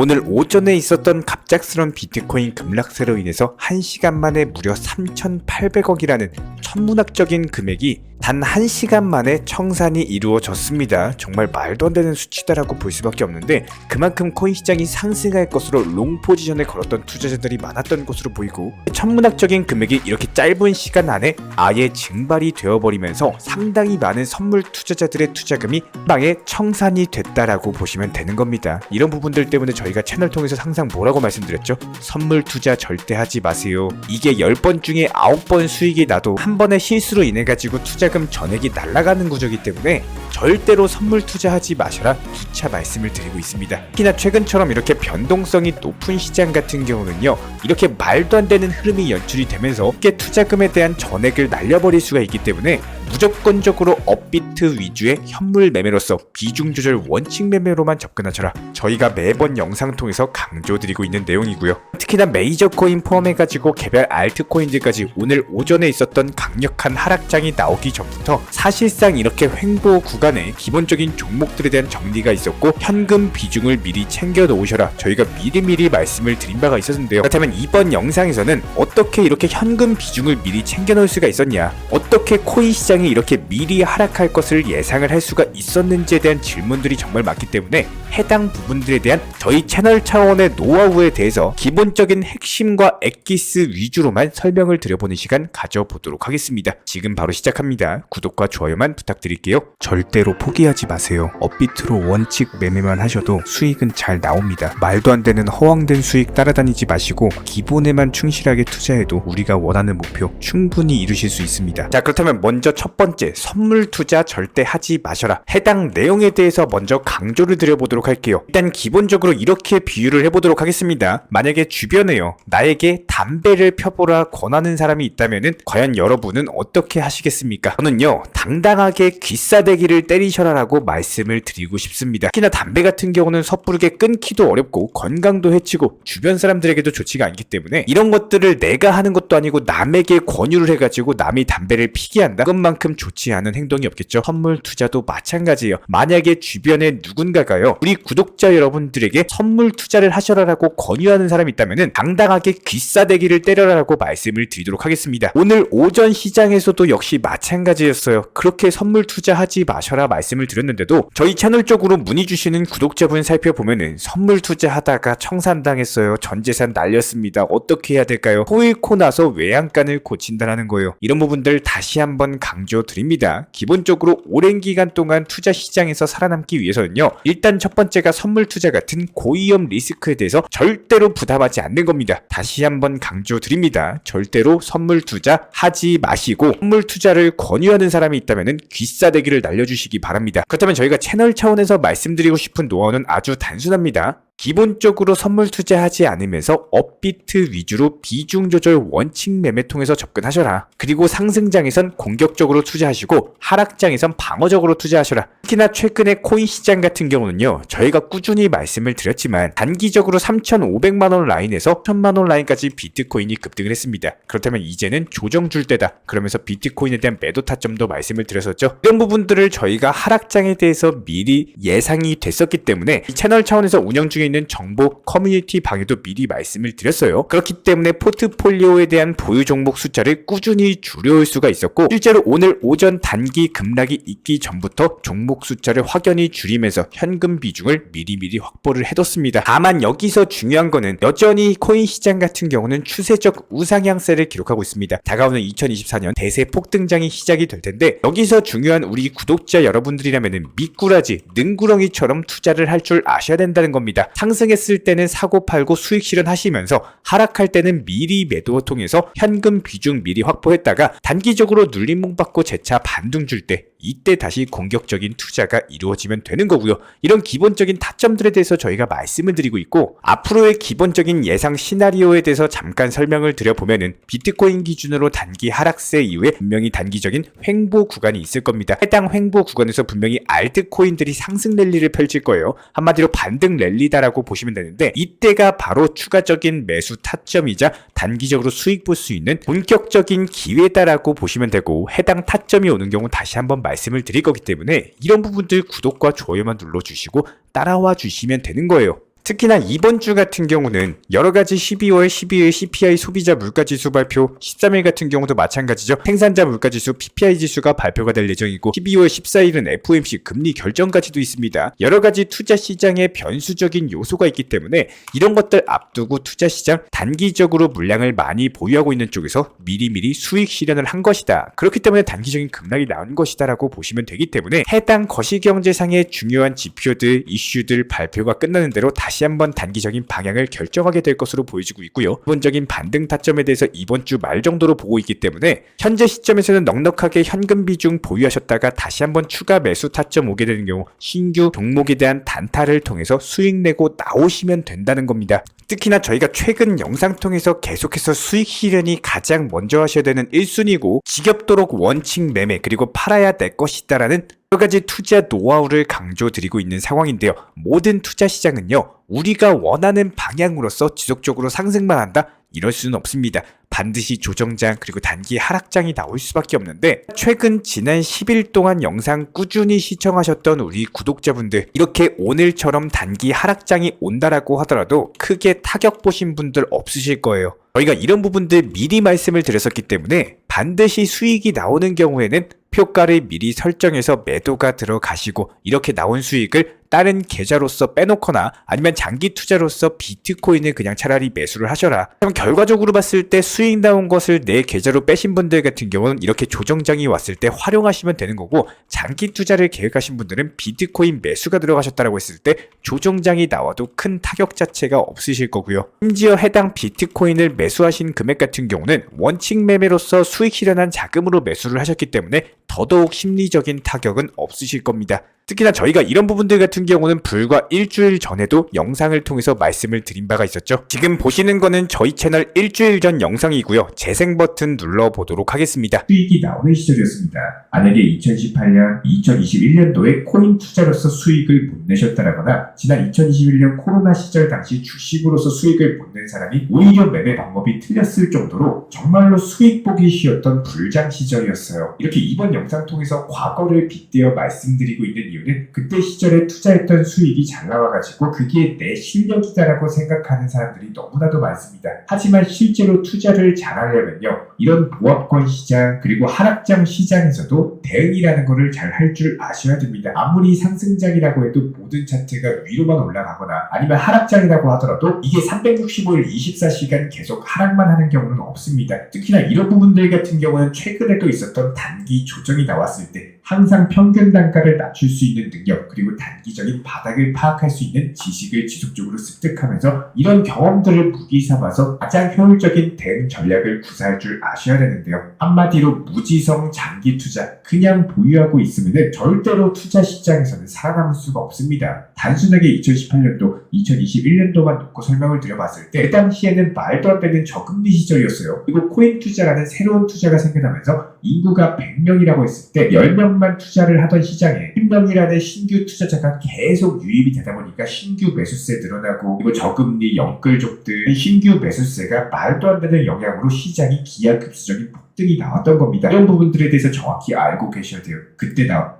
오늘 오전에 있었던 갑작스런 비트코인 급락세로 인해서 1시간 만에 무려 3,800억이라는 천문학적인 금액이 단 1시간 만에 청산이 이루어졌습니다. 정말 말도 안 되는 수치다라고 볼 수밖에 없는데 그만큼 코인 시장이 상승할 것으로 롱 포지션에 걸었던 투자자들이 많았던 것으로 보이고 천문학적인 금액이 이렇게 짧은 시간 안에 아예 증발이 되어버리면서 상당히 많은 선물 투자자들의 투자금이 한 방에 청산이 됐다라고 보시면 되는 겁니다. 이런 부분들 때문에 저희 가 채널 통해서 항상 뭐라고 말씀드렸죠? 선물 투자 절대 하지 마세요. 이게 10번 중에 9번 수익이 나도 한 번의 실수로 인해 가지고 투자금 전액이 날아가는 구조이기 때문에 절대로 선물 투자하지 마셔라 두차 말씀을 드리고 있습니다. 특히나 최근처럼 이렇게 변동성이 높은 시장 같은 경우는요. 이렇게 말도 안 되는 흐름이 연출이 되면서 쉽게 투자금에 대한 전액을 날려버릴 수가 있기 때문에 무조건적으로 업비트 위주의 현물 매매로서 비중 조절 원칙 매매로만 접근하셔라. 저희가 매번 영상 통해서 강조드리고 있는 내용이고요. 특히나 메이저 코인 포함해가지고 개별 알트코인들까지 오늘 오전에 있었던 강력한 하락장이 나오기 전부터 사실상 이렇게 횡보 구간에 기본적인 종목들에 대한 정리가 있었고 현금 비중을 미리 챙겨 놓으셔라. 저희가 미리미리 말씀을 드린 바가 있었는데요. 그렇다면 이번 영상에서는 어떻게 이렇게 현금 비중을 미리 챙겨 놓을 수가 있었냐? 어떻게 코인 시장 이 이렇게 미리 하락할 것을 예상을 할 수가 있었는지에 대한 질문들이 정말 많기 때문에 해당 부분들에 대한 저희 채널 차원의 노하우에 대해서 기본적인 핵심과 엑기스 위주로만 설명을 드려보는 시간 가져보도록 하겠습니다. 지금 바로 시작합니다. 구독과 좋아요만 부탁드릴게요. 절대로 포기하지 마세요. 업비트로 원칙 매매만 하셔도 수익은 잘 나옵니다. 말도 안 되는 허황된 수익 따라다니지 마시고 기본에만 충실하게 투자해도 우리가 원하는 목표 충분히 이루실 수 있습니다. 자, 그렇다면 먼저 첫 번째 선물 투자 절대 하지 마셔라. 해당 내용에 대해서 먼저 강조를 드려보도록 할게요. 일단 기본적으로 이렇게 비유를 해보도록 하겠습니다. 만약에 주변에요 나에게 담배를 펴보라 권하는 사람이 있다면은 과연 여러분은 어떻게 하시겠습니까? 저는요 당당하게 귀싸대기를 때리셔라라고 말씀을 드리고 싶습니다. 특히나 담배 같은 경우는 섣부르게 끊기도 어렵고 건강도 해치고 주변 사람들에게도 좋지가 않기 때문에 이런 것들을 내가 하는 것도 아니고 남에게 권유를 해가지고 남이 담배를 피게 한다. 그것만 큼 좋지 않은 행동이 없겠죠. 선물 투자도 마찬가지예요. 만약에 주변에 누군가가요 우리 구독자 여러분들에게 선물 투자를 하셔라라고 권유하는 사람이 있다면은 당당하게 귀싸대기를 때려라라고 말씀을 드리도록 하겠습니다. 오늘 오전 시장에서도 역시 마찬가지였어요. 그렇게 선물 투자하지 마셔라 말씀을 드렸는데도 저희 채널 쪽으로 문의 주시는 구독자분 살펴보면은 선물 투자하다가 청산당했어요. 전 재산 날렸습니다. 어떻게 해야 될까요? 호일코 나서 외양간을 고친다라는 거예요. 이런 부분들 다시 한번 강조 드립니다. 기본적으로 오랜 기간 동안 투자 시장에서 살아남기 위해서는요. 일단 첫 번째가 선물 투자 같은 고위험 리스크에 대해서 절대로 부담하지 않는 겁니다. 다시 한번 강조드립니다. 절대로 선물 투자 하지 마시고 선물 투자를 권유하는 사람이 있다면 귀싸대기를 날려주시기 바랍니다. 그렇다면 저희가 채널 차원에서 말씀드리고 싶은 노하우는 아주 단순합니다. 기본적으로 선물 투자하지 않으면서 업비트 위주로 비중 조절 원칙 매매 통해서 접근하셔라. 그리고 상승장에선 공격적으로 투자하시고 하락장에선 방어적으로 투자하셔라. 특히나 최근에 코인 시장 같은 경우는요. 저희가 꾸준히 말씀을 드렸지만 단기적으로 3,500만 원 라인에서 1,000만 원 라인까지 비트코인이 급등을 했습니다. 그렇다면 이제는 조정 줄 때다. 그러면서 비트코인에 대한 매도 타점도 말씀을 드렸었죠. 이런 부분들을 저희가 하락장에 대해서 미리 예상이 됐었기 때문에 이 채널 차원에서 운영 중에 있는 정보 커뮤니티 방에도 미리 말씀을 드렸어요. 그렇기 때문에 포트폴리오에 대한 보유 종목 숫자를 꾸준히 줄여올 수가 있었고 실제로 오늘 오전 단기 급락이 있기 전부터 종목 숫자를 확연히 줄이면서 현금 비중을 미리미리 확보를 해뒀습니다. 다만 여기서 중요한 거는 여전히 코인 시장 같은 경우는 추세적 우상향세를 기록하고 있습니다. 다가오는 2024년 대세 폭등장이 시작이 될 텐데 여기서 중요한 우리 구독자 여러분들이라면 미꾸라지, 능구렁이처럼 투자를 할 줄 아셔야 된다는 겁니다. 상승했을 때는 사고 팔고 수익 실현하시면서 하락할 때는 미리 매도 통해서 현금 비중 미리 확보했다가 단기적으로 눌림목 받고 재차 반등 줄 때 이때 다시 공격적인 투자가 이루어지면 되는 거고요. 이런 기본적인 타점들에 대해서 저희가 말씀을 드리고 있고 앞으로의 기본적인 예상 시나리오에 대해서 잠깐 설명을 드려보면은 비트코인 기준으로 단기 하락세 이후에 분명히 단기적인 횡보 구간이 있을 겁니다. 해당 횡보 구간에서 분명히 알트코인들이 상승 랠리를 펼칠 거예요. 한마디로 반등 랠리다라고 보시면 되는데 이때가 바로 추가적인 매수 타점이자 단기적으로 수익 볼 수 있는 본격적인 기회다라고 보시면 되고 해당 타점이 오는 경우 다시 한번 말씀을 드릴 거기 때문에 이런 부분들 구독과 좋아요만 눌러주시고 따라와 주시면 되는 거예요. 특히나 이번 주 같은 경우는 여러 가지 12월 12일 CPI 소비자 물가지수 발표, 13일 같은 경우도 마찬가지죠. 생산자 물가지수 PPI 지수가 발표가 될 예정이고 12월 14일은 FOMC 금리 결정까지도 있습니다. 여러 가지 투자 시장에 변수적인 요소가 있기 때문에 이런 것들 앞두고 투자 시장 단기적으로 물량을 많이 보유하고 있는 쪽에서 미리미리 수익 실현을 한 것이다. 그렇기 때문에 단기적인 급락이 나온 것이다라고 보시면 되기 때문에 해당 거시경제상의 중요한 지표들, 이슈들 발표가 끝나는 대로 다시 한번 단기적인 방향을 결정하게 될 것으로 보여지고 있고요. 기본적인 반등 타점에 대해서 이번 주 말 정도로 보고 있기 때문에 현재 시점에서는 넉넉하게 현금 비중 보유하셨다가 다시 한번 추가 매수 타점 오게 되는 경우 신규 종목에 대한 단타를 통해서 수익 내고 나오시면 된다는 겁니다. 특히나 저희가 최근 영상 통해서 계속해서 수익 실현이 가장 먼저 하셔야 되는 1순위고 지겹도록 원칙 매매 그리고 팔아야 될 것이다라는 여러 가지 투자 노하우를 강조 드리고 있는 상황인데요. 모든 투자 시장은요, 우리가 원하는 방향으로서 지속적으로 상승만 한다? 이럴 수는 없습니다. 반드시 조정장 그리고 단기 하락장이 나올 수밖에 없는데 최근 지난 10일 동안 영상 꾸준히 시청하셨던 우리 구독자분들 이렇게 오늘처럼 단기 하락장이 온다라고 하더라도 크게 타격 보신 분들 없으실 거예요. 저희가 이런 부분들 미리 말씀을 드렸었기 때문에 반드시 수익이 나오는 경우에는 표가를 미리 설정해서 매도가 들어가시고 이렇게 나온 수익을 다른 계좌로서 빼놓거나 아니면 장기 투자로서 비트코인을 그냥 차라리 매수를 하셔라. 그럼 결과적으로 봤을 때 수익 나온 것을 내 계좌로 빼신 분들 같은 경우는 이렇게 조정장이 왔을 때 활용하시면 되는 거고 장기 투자를 계획하신 분들은 비트코인 매수가 들어가셨다라고 했을 때 조정장이 나와도 큰 타격 자체가 없으실 거고요. 심지어 해당 비트코인을 매수하신 금액 같은 경우는 원칙 매매로서 수익 실현한 자금으로 매수를 하셨기 때문에 더더욱 심리적인 타격은 없으실 겁니다. 특히나 저희가 이런 부분들 같은 경우는 불과 일주일 전에도 영상을 통해서 말씀을 드린 바가 있었죠. 지금 보시는 거는 저희 채널 일주일 전 영상이고요. 재생 버튼 눌러보도록 하겠습니다. 수익이 나오는 시절이었습니다. 만약에 2018년, 2021년도에 코인 투자로서 수익을 못 내셨다라거나 지난 2021년 코로나 시절 당시 주식으로서 수익을 못 낸 사람이 오히려 매매 방법이 틀렸을 정도로 정말로 수익 보기 쉬웠던 불장 시절이었어요. 이렇게 이번 영상 통해서 과거를 빗대어 말씀드리고 있는 이유 는 그때 시절에 투자했던 수익이 잘 나와가지고 그게 내 실력이다라고 생각하는 사람들이 너무나도 많습니다. 하지만 실제로 투자를 잘하려면요. 이런 보합권 시장 그리고 하락장 시장에서도 대응이라는 거를 잘할 줄 아셔야 됩니다. 아무리 상승장이라고 해도 모든 차트가 위로만 올라가거나 아니면 하락장이라고 하더라도 이게 365일 24시간 계속 하락만 하는 경우는 없습니다. 특히나 이런 부분들 같은 경우는 최근에도 있었던 단기 조정이 나왔을 때 항상 평균 단가를 낮출 수 있는 능력 그리고 단기적인 바닥을 파악할 수 있는 지식을 지속적으로 습득하면서 이런 경험들을 무기 삼아서 가장 효율적인 대응 전략을 구사할 줄 아셔야 되는데요. 한마디로 무지성 장기 투자 그냥 보유하고 있으면 절대로 투자 시장에서는 살아남을 수가 없습니다. 단순하게 2018년도, 2021년도만 놓고 설명을 드려봤을 때 그 당시에는 말도 안 되는 저금리 시절이었어요. 그리고 코인 투자라는 새로운 투자가 생겨나면서 인구가 100명이라고 했을 때 10명만 투자를 하던 시장에 10명이라는 신규 투자자가 계속 유입이 되다 보니까 신규 매수세 늘어나고 그리고 저금리 영끌족들 신규 매수세가 말도 안 되는 영향으로 시장이 기하급수적인 폭등이 나왔던 겁니다. 이런 부분들에 대해서 정확히 알고 계셔야 돼요. 그때 나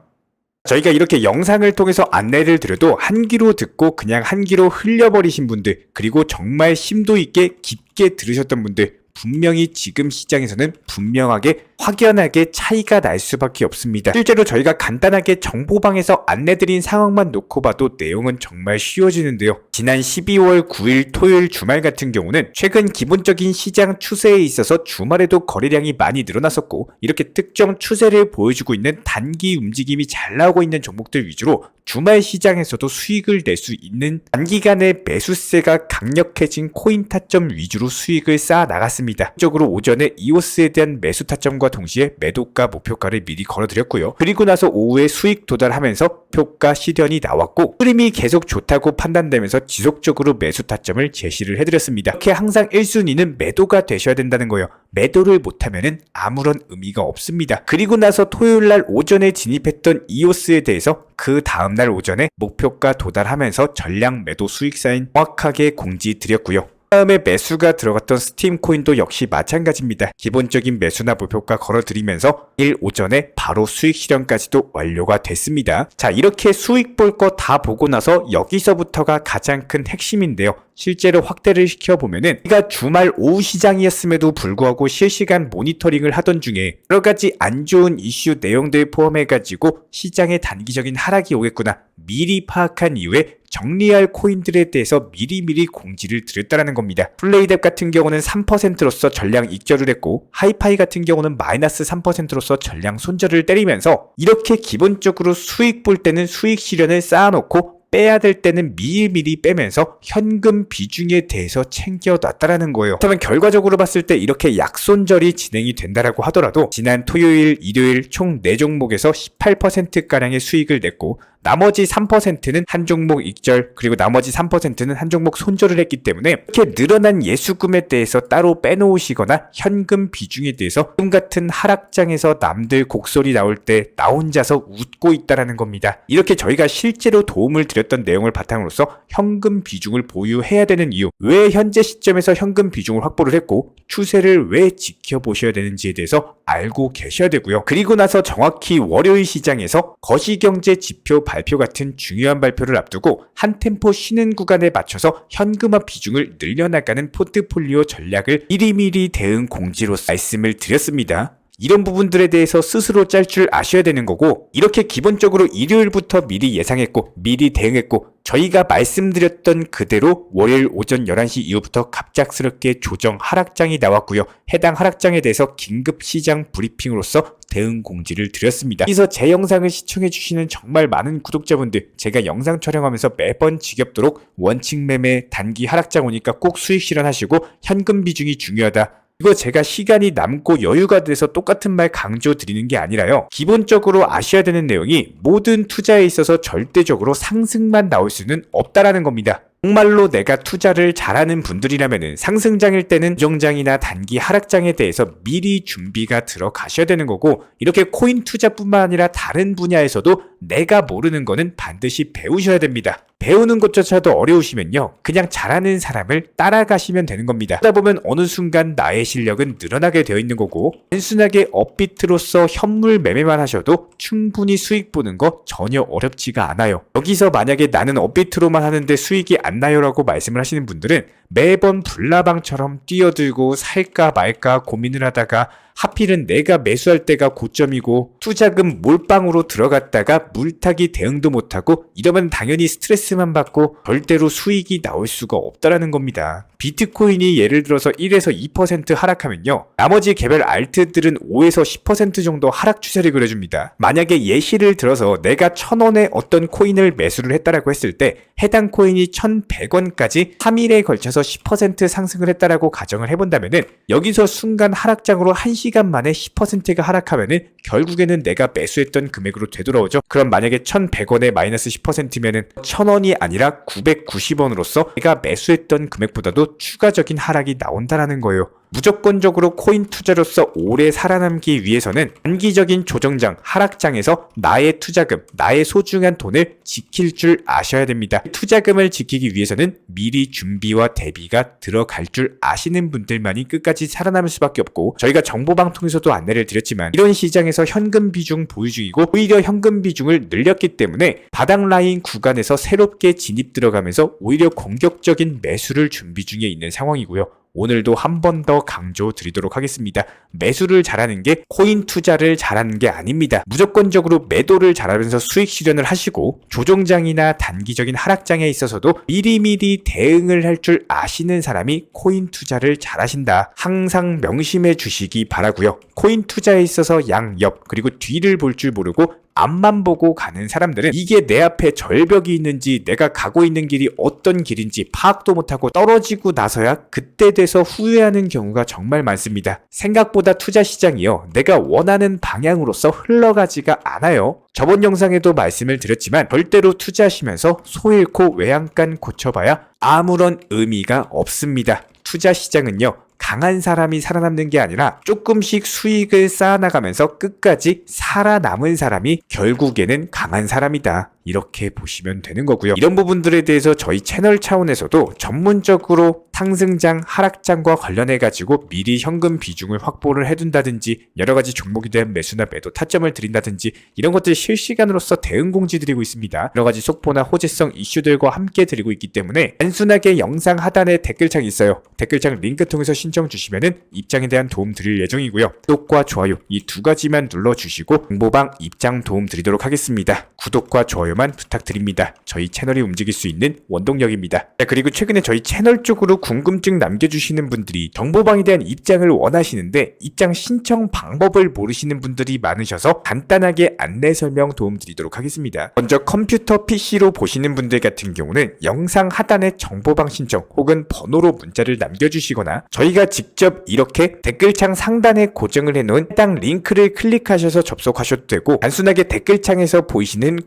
저희가 이렇게 영상을 통해서 안내를 드려도 한 귀로 듣고 그냥 한 귀로 흘려버리신 분들 그리고 정말 심도 있게 깊게 들으셨던 분들 분명히 지금 시장에서는 분명하게 확연하게 차이가 날 수밖에 없습니다. 실제로 저희가 간단하게 정보방에서 안내드린 상황만 놓고 봐도 내용은 정말 쉬워지는데요. 지난 12월 9일 토요일 주말 같은 경우는 최근 기본적인 시장 추세에 있어서 주말에도 거래량이 많이 늘어났었고 이렇게 특정 추세를 보여주고 있는 단기 움직임이 잘 나오고 있는 종목들 위주로 주말 시장에서도 수익을 낼 수 있는 단기간의 매수세가 강력해진 코인 타점 위주로 수익을 쌓아 나갔습니다. 적으로 오전에 이오스에 대한 매수 타점과 동시에 매도가 목표가를 미리 걸어드렸고요. 그리고 나서 오후에 수익 도달하면서 표가 실현이 나왔고 흐름이 계속 좋다고 판단되면서 지속적으로 매수 타점을 제시를 해드렸습니다. 이렇게 항상 1순위는 매도가 되셔야 된다는 거예요. 매도를 못하면은 아무런 의미가 없습니다. 그리고 나서 토요일 날 오전에 진입했던 이오스에 대해서 그 다음날 오전에 목표가 도달하면서 전량 매도 수익 사인 정확하게 공지 드렸고요. 다음에 매수가 들어갔던 스팀 코인도 역시 마찬가지입니다. 기본적인 매수나 목표가 걸어드리면서 일 오전에 바로 수익 실현까지도 완료가 됐습니다. 자, 이렇게 수익 볼 거 다 보고 나서 여기서부터가 가장 큰 핵심인데요. 실제로 확대를 시켜보면은 우리가 주말 오후 시장이었음에도 불구하고 실시간 모니터링을 하던 중에 여러 가지 안 좋은 이슈 내용들 포함해가지고 시장에 단기적인 하락이 오겠구나 미리 파악한 이후에 정리할 코인들에 대해서 미리미리 공지를 드렸다는 겁니다. 플레이뎁 같은 경우는 3%로서 전량 익절을 했고 하이파이 같은 경우는 마이너스 3%로서 전량 손절을 때리면서 이렇게 기본적으로 수익 볼 때는 수익 실현을 쌓아놓고 빼야 될 때는 미리미리 빼면서 현금 비중에 대해서 챙겨놨다라는 거예요. 그러면 결과적으로 봤을 때 이렇게 약손절이 진행이 된다라고 하더라도 지난 토요일, 일요일 총 4종목에서 18%가량의 수익을 냈고 나머지 3%는 한 종목 익절 그리고 나머지 3%는 한 종목 손절을 했기 때문에 이렇게 늘어난 예수금에 대해서 따로 빼놓으시거나 현금 비중에 대해서 지금 같은 하락장에서 남들 곡소리 나올 때 나 혼자서 웃고 있다라는 겁니다. 이렇게 저희가 실제로 도움을 드렸던 내용을 바탕으로서 현금 비중을 보유해야 되는 이유 왜 현재 시점에서 현금 비중을 확보를 했고 추세를 왜 지켜보셔야 되는지에 대해서 알고 계셔야 되고요. 그리고 나서 정확히 월요일 시장에서 거시경제 지표 발표 같은 중요한 발표를 앞두고 한 템포 쉬는 구간에 맞춰서 현금화 비중을 늘려나가는 포트폴리오 전략을 미리미리 대응 공지로 말씀을 드렸습니다. 이런 부분들에 대해서 스스로 짤 줄 아셔야 되는 거고 이렇게 기본적으로 일요일부터 미리 예상했고 미리 대응했고 저희가 말씀드렸던 그대로 월요일 오전 11시 이후부터 갑작스럽게 조정 하락장이 나왔고요. 해당 하락장에 대해서 긴급 시장 브리핑으로서 대응 공지를 드렸습니다. 여기서 제 영상을 시청해 주시는 정말 많은 구독자분들 제가 영상 촬영하면서 매번 지겹도록 원칙 매매 단기 하락장 오니까 꼭 수익 실현하시고 현금 비중이 중요하다. 이거 제가 시간이 남고 여유가 돼서 똑같은 말 강조 드리는 게 아니라요. 기본적으로 아셔야 되는 내용이 모든 투자에 있어서 절대적으로 상승만 나올 수는 없다라는 겁니다. 정말로 내가 투자를 잘하는 분들이라면 상승장일 때는 정장이나 단기 하락장에 대해서 미리 준비가 들어가셔야 되는 거고 이렇게 코인 투자뿐만 아니라 다른 분야에서도 내가 모르는 거는 반드시 배우셔야 됩니다. 배우는 것조차도 어려우시면요. 그냥 잘하는 사람을 따라가시면 되는 겁니다. 하다 보면 어느 순간 나의 실력은 늘어나게 되어 있는 거고 단순하게 업비트로서 현물 매매만 하셔도 충분히 수익 보는 거 전혀 어렵지가 않아요. 여기서 만약에 나는 업비트로만 하는데 수익이 안 나요라고 말씀을 하시는 분들은 매번 불나방처럼 뛰어들고 살까 말까 고민을 하다가 하필은 내가 매수할 때가 고점이고 투자금 몰빵으로 들어갔다가 물타기 대응도 못하고 이러면 당연히 스트레스만 받고 절대로 수익이 나올 수가 없다라는 겁니다. 비트코인이 예를 들어서 1에서 2% 하락하면요. 나머지 개별 알트들은 5에서 10% 정도 하락 추세를 그려줍니다. 만약에 예시를 들어서 내가 1000원에 어떤 코인을 매수를 했다라고 했을 때 해당 코인이 1100원까지 3일에 걸쳐서 10% 상승을 했다라고 가정을 해본다면은 여기서 순간 하락장으로 1시 간 만에 10%가 하락하면은 결국에는 내가 매수했던 금액으로 되돌아오죠. 그럼 만약에 1100원에 마이너스 10%면은 1000원이 아니라 990원으로서 내가 매수했던 금액보다도 추가적인 하락이 나온다라는 거예요. 무조건적으로 코인 투자로서 오래 살아남기 위해서는 단기적인 조정장, 하락장에서 나의 투자금, 나의 소중한 돈을 지킬 줄 아셔야 됩니다. 투자금을 지키기 위해서는 미리 준비와 대비가 들어갈 줄 아시는 분들만이 끝까지 살아남을 수밖에 없고 저희가 정보방통에서도 안내를 드렸지만 이런 시장에서 현금 비중 보유 중이고 오히려 현금 비중을 늘렸기 때문에 바닥 라인 구간에서 새롭게 진입 들어가면서 오히려 공격적인 매수를 준비 중에 있는 상황이고요. 오늘도 한 번 더 강조 드리도록 하겠습니다. 매수를 잘하는 게 코인 투자를 잘하는 게 아닙니다. 무조건적으로 매도를 잘하면서 수익 실현을 하시고 조정장이나 단기적인 하락장에 있어서도 미리미리 대응을 할 줄 아시는 사람이 코인 투자를 잘하신다. 항상 명심해 주시기 바라고요. 코인 투자에 있어서 양, 옆, 그리고 뒤를 볼 줄 모르고 앞만 보고 가는 사람들은 이게 내 앞에 절벽이 있는지 내가 가고 있는 길이 어떤 길인지 파악도 못하고 떨어지고 나서야 그때 돼서 후회하는 경우가 정말 많습니다. 생각보다 투자 시장이요. 내가 원하는 방향으로서 흘러가지가 않아요. 저번 영상에도 말씀을 드렸지만 절대로 투자하시면서 소 잃고 외양간 고쳐봐야 아무런 의미가 없습니다. 투자 시장은요. 강한 사람이 살아남는 게 아니라 조금씩 수익을 쌓아나가면서 끝까지 살아남은 사람이 결국에는 강한 사람이다. 이렇게 보시면 되는 거고요. 이런 부분들에 대해서 저희 채널 차원에서도 전문적으로 상승장, 하락장과 관련해 가지고 미리 현금 비중을 확보를 해둔다든지 여러 가지 종목에 대한 매수나 매도 타점을 드린다든지 이런 것들 실시간으로서 대응 공지 드리고 있습니다. 여러 가지 속보나 호재성 이슈들과 함께 드리고 있기 때문에 단순하게 영상 하단에 댓글창이 있어요. 댓글창 링크 통해서 신청 주시면은 입장에 대한 도움 드릴 예정이고요. 구독과 좋아요 이 두 가지만 눌러 주시고 정보방 입장 도움 드리도록 하겠습니다. 구독과 좋아요 만 부탁드립니다. 저희 채널이 움직일 수 있는 원동력입니다. 자, 그리고 최근에 저희 채널 쪽으로 궁금증 남겨주시는 분들이 정보방에 대한 입장을 원하시는데 입장 신청 방법을 모르시는 분들이 많으셔서 간단하게 안내 설명 도움 드리도록 하겠습니다. 먼저 컴퓨터 PC로 보시는 분들 같은 경우는 영상 하단에 정보방 신청 혹은 번호로 문자를 남겨주시거나 저희가 직접 이렇게 댓글창 상단에 고정을 해놓은 해당 링크를 클릭하셔서 접속하셔도 되고 단순하게 댓글창에서 보이시는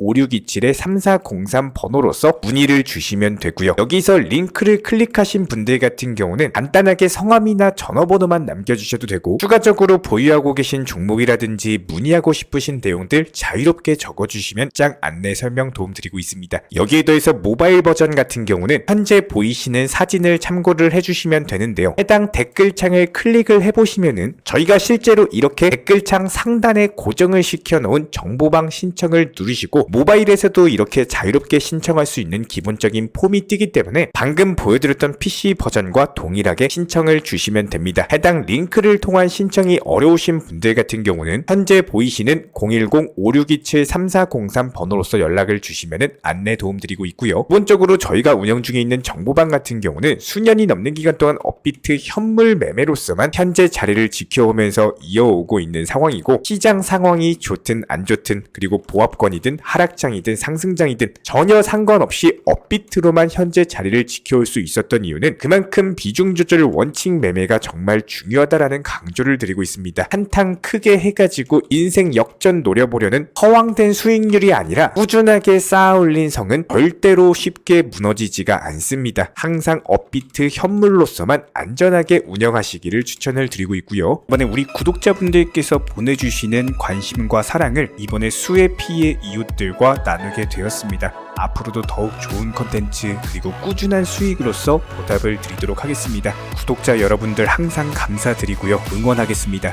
010-5627-3403 번호로서 문의를 주시면 되고요. 여기서 링크를 클릭하신 분들 같은 경우는 간단하게 성함이나 전화번호만 남겨주셔도 되고 추가적으로 보유하고 계신 종목이라든지 문의하고 싶으신 내용들 자유롭게 적어주시면 짱 안내 설명 도움 드리고 있습니다. 여기에 더해서 모바일 버전 같은 경우는 현재 보이시는 사진을 참고를 해주시면 되는데요. 해당 댓글창을 클릭을 해보시면은 저희가 실제로 이렇게 댓글창 상단에 고정을 시켜놓은 정보방 신청을 누르시고 모바일에서도 이렇게 자유롭게 신청할 수 있는 기본적인 폼이 뜨기 때문에 방금 보여드렸던 PC 버전과 동일하게 신청을 주시면 됩니다. 해당 링크를 통한 신청이 어려우신 분들 같은 경우는 현재 보이시는 010-5627-3403 번호로서 연락을 주시면은 안내 도움 드리고 있고요. 기본적으로 저희가 운영 중에 있는 정보방 같은 경우는 수년이 넘는 기간 동안 업비트 현물 매매로서만 현재 자리를 지켜오면서 이어오고 있는 상황이고 시장 상황이 좋든 안 좋든 그리고 보합권이든 하락장이든 상승장이든 전혀 상관없이 업비트로만 현재 자리를 지켜올 수 있었던 이유는 그만큼 비중 조절 원칙 매매가 정말 중요하다라는 강조를 드리고 있습니다. 한탕 크게 해가지고 인생 역전 노려보려는 허황된 수익률이 아니라 꾸준하게 쌓아올린 성은 절대로 쉽게 무너지지가 않습니다. 항상 업비트 현물로서만 안전하게 운영하시기를 추천을 드리고 있고요. 이번에 우리 구독자분들께서 보내주시는 관심과 사랑을 이번에 수혜 피해 이웃 들과 나누게 되었습니다. 앞으로도 더욱 좋은 컨텐츠 그리고 꾸준한 수익으로서 보답을 드리도록 하겠습니다. 구독자 여러분들 항상 감사드리고요. 응원하겠습니다.